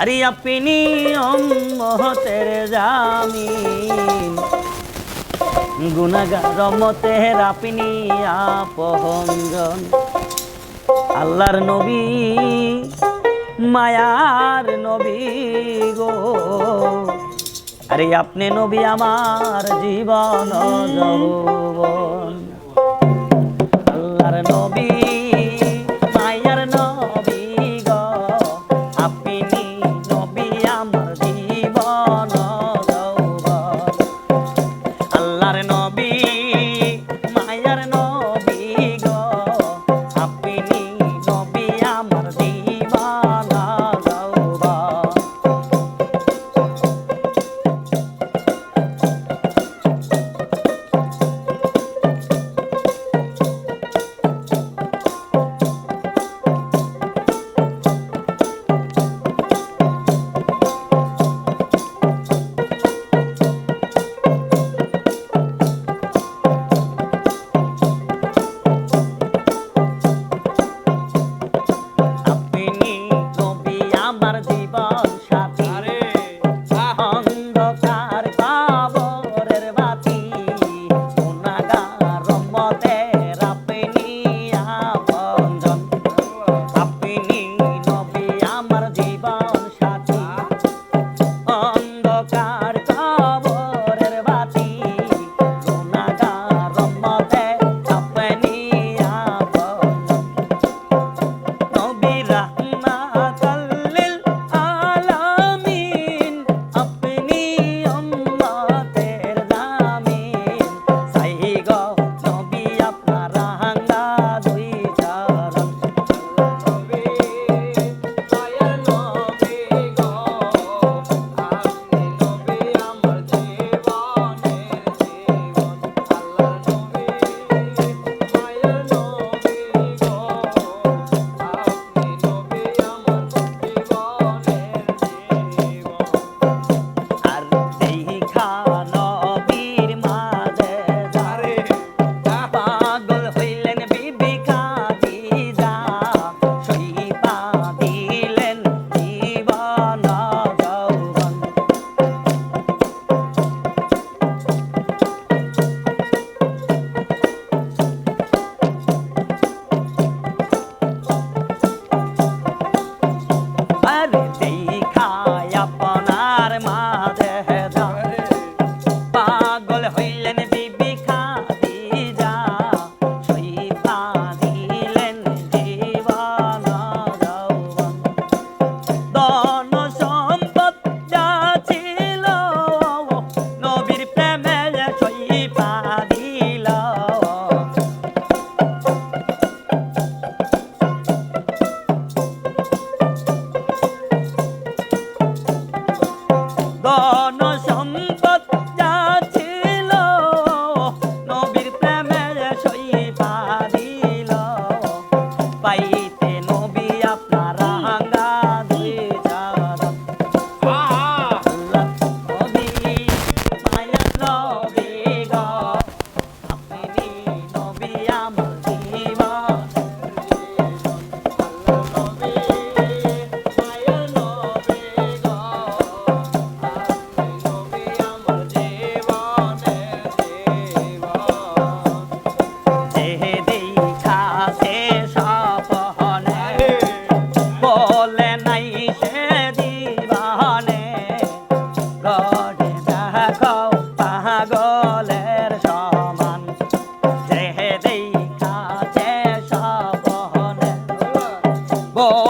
আরে আপনি অম্মতের জামি। গুণাগার মতে আপনি আপন আল্লাহর নবী, মায়ার নবী গো। আরে আপনি নবী আমার জীবন জীবন আল্লাহর নবী 어, 어,